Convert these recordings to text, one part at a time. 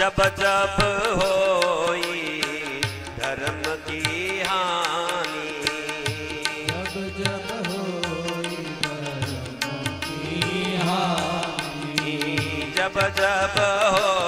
जब जब होई धर्म की हानि। जब जब होई धर्म की हानि। जब जब होई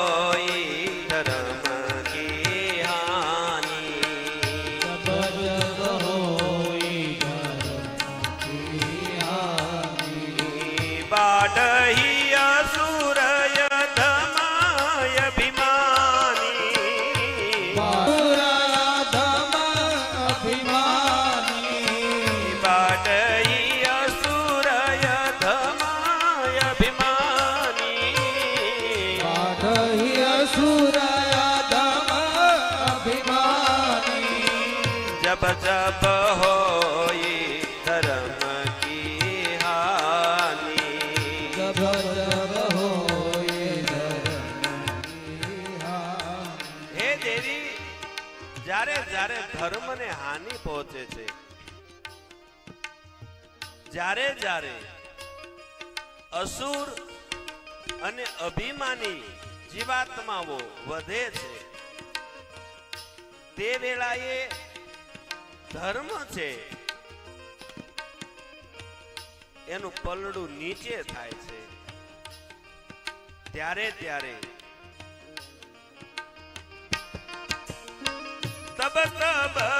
जब जब होई धर्म की हानि जब जब होए धर्म की हानि હે દેવી જ્યારે જ્યારે ધર્મને હાનિ પહોંચે છે જ્યારે જ્યારે અસુર અને અભિમાની જીવાત્માઓ વધે છે તે વેળાએ ધર્મ છે. એનું પલડું નીચે થાય છે. ત્યારે ત્યારે તબ તબ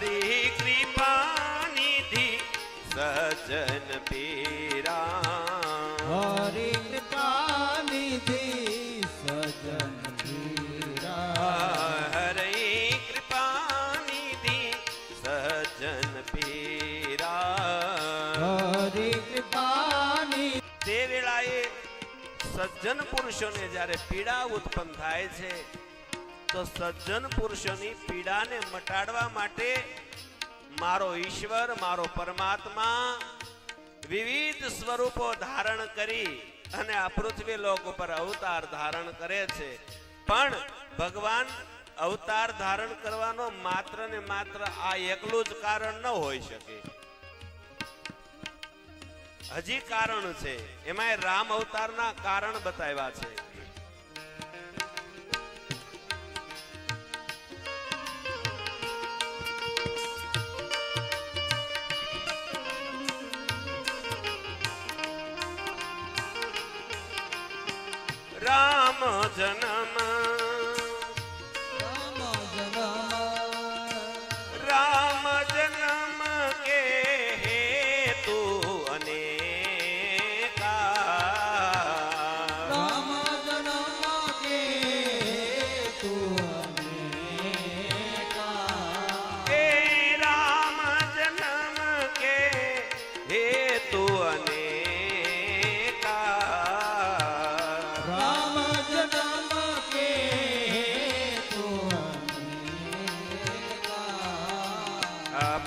હરિ કૃપા નિધિ સજન પીરા. હરી કૃપા નિધિ સજન પીરા. હરી કૃપા નિધિ સજ્જન પીરા. હરી કૃપા નિધિ. તે વેળાએ સજ્જન પુરુષોને જ્યારે પીડા ઉત્પન્ન થાય છે તો સજ્જન પુરુષોની પીડાને મટાડવા માટે મારો ઈશ્વર, મારો પરમાત્મા વિવિધ સ્વરૂપો ધારણ કરી અને આ પૃથ્વી લોક ઉપર અવતાર ધારણ કરે છે. પણ ભગવાન અવતાર ધારણ કરવાનો માત્ર ને માત્ર આ એકલું જ કારણ ન હોઈ શકે. હજી કારણ છે. એમાં રામ અવતારના કારણ બતાવ્યા છે. રામ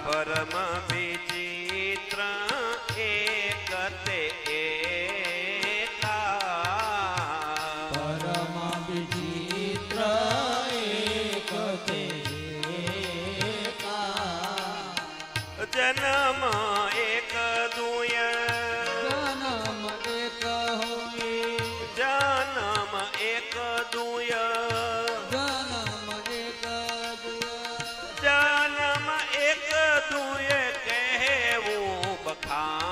પરમ જન્મ એક એક દુય કહેવું બખાની.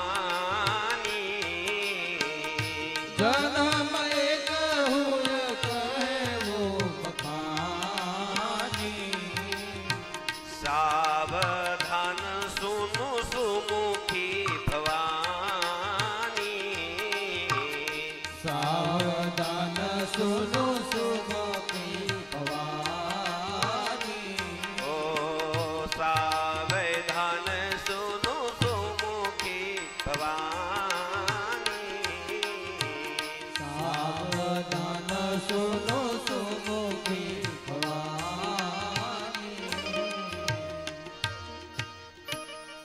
સાવધાન સુનો સુમુખી ભવાની ઓ સાવધાન સુનુ સુમુખી ભવાની સાવધાન સુનો સુમુખી ભવાની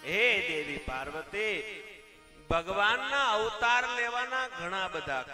હે દેવી પાર્વતી ભગવાનના અવતાર લેવાના ઘણા બધા